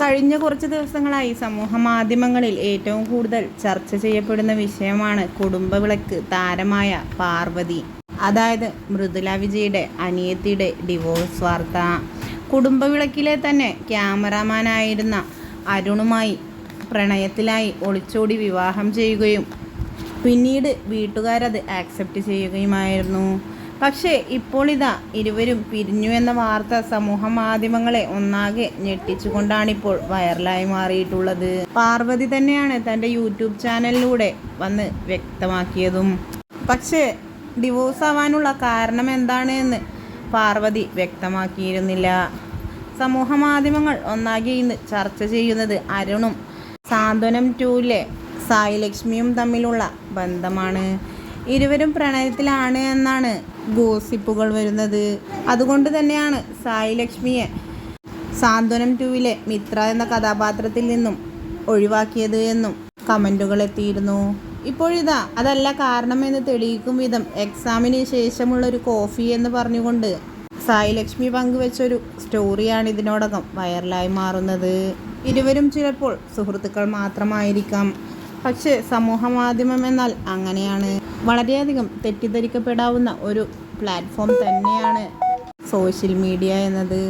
കഴിഞ്ഞ കുറച്ച് ദിവസങ്ങളായി സമൂഹ മാധ്യമങ്ങളിൽ ഏറ്റവും കൂടുതൽ ചർച്ച ചെയ്യപ്പെടുന്ന വിഷയമാണ് കുടുംബവിളക്ക് താരമായ പാർവതി. അതായത് മൃദുല വിജയുടെ അനിയത്തിയുടെ ഡിവോഴ്സ് വാർത്ത. കുടുംബവിളക്കിലെ തന്നെ ക്യാമറാമാനായിരുന്ന അരുണുമായി പ്രണയത്തിലായി ഒളിച്ചോടി വിവാഹം ചെയ്യുകയും പിന്നീട് വീട്ടുകാരത് ആക്സെപ്റ്റ് ചെയ്യുകയുമായിരുന്നു. പക്ഷേ ഇപ്പോൾ ഇതാ ഇരുവരും പിരിഞ്ഞു എന്ന വാർത്ത സമൂഹ മാധ്യമങ്ങളെ ഒന്നാകെ ഞെട്ടിച്ചുകൊണ്ടാണിപ്പോൾ വൈറലായി മാറിയിട്ടുള്ളത്. പാർവതി തന്നെയാണ് തന്റെ യൂട്യൂബ് ചാനലിലൂടെ വന്ന് വ്യക്തമാക്കിയതും. പക്ഷേ ഡിവോഴ്സ് ആവാനുള്ള കാരണം എന്താണ് എന്ന് പാർവതി വ്യക്തമാക്കിയിരുന്നില്ല. സമൂഹ മാധ്യമങ്ങൾ ഒന്നാകെ ഇന്ന് ചർച്ച ചെയ്യുന്നത് അരുണും സാന്ത്വനം ടൂവിലെ സായി ലക്ഷ്മിയും തമ്മിലുള്ള ബന്ധമാണ്. ഇരുവരും പ്രണയത്തിലാണ് എന്നാണ് ഗോസിപ്പുകൾ വരുന്നത്. അതുകൊണ്ട് തന്നെയാണ് സായി ലക്ഷ്മിയെ സാന്ത്വനം ടുവിലെ മിത്ര എന്ന കഥാപാത്രത്തിൽ നിന്നും ഒഴിവാക്കിയത് എന്നും കമന്റുകൾ എത്തിയിരുന്നു. ഇപ്പോഴിതാ അതല്ല കാരണമെന്ന് തെളിയിക്കും വിധം എക്സാമിന് ശേഷമുള്ള ഒരു കോഫി എന്ന് പറഞ്ഞുകൊണ്ട് സായി ലക്ഷ്മി പങ്കുവെച്ചൊരു സ്റ്റോറിയാണ് ഇതിനോടകം വൈറലായി മാറുന്നത്. ഇരുവരും ചിലപ്പോൾ സുഹൃത്തുക്കൾ മാത്രമായിരിക്കാം. പക്ഷേ സമൂഹ മാധ്യമം എന്നാൽ അങ്ങനെയാണ്. വളരെയധികം തെറ്റിദ്ധരിക്കപ്പെടാവുന്ന ഒരു പ്ലാറ്റ്ഫോം തന്നെയാണ് സോഷ്യൽ മീഡിയ എന്നത്.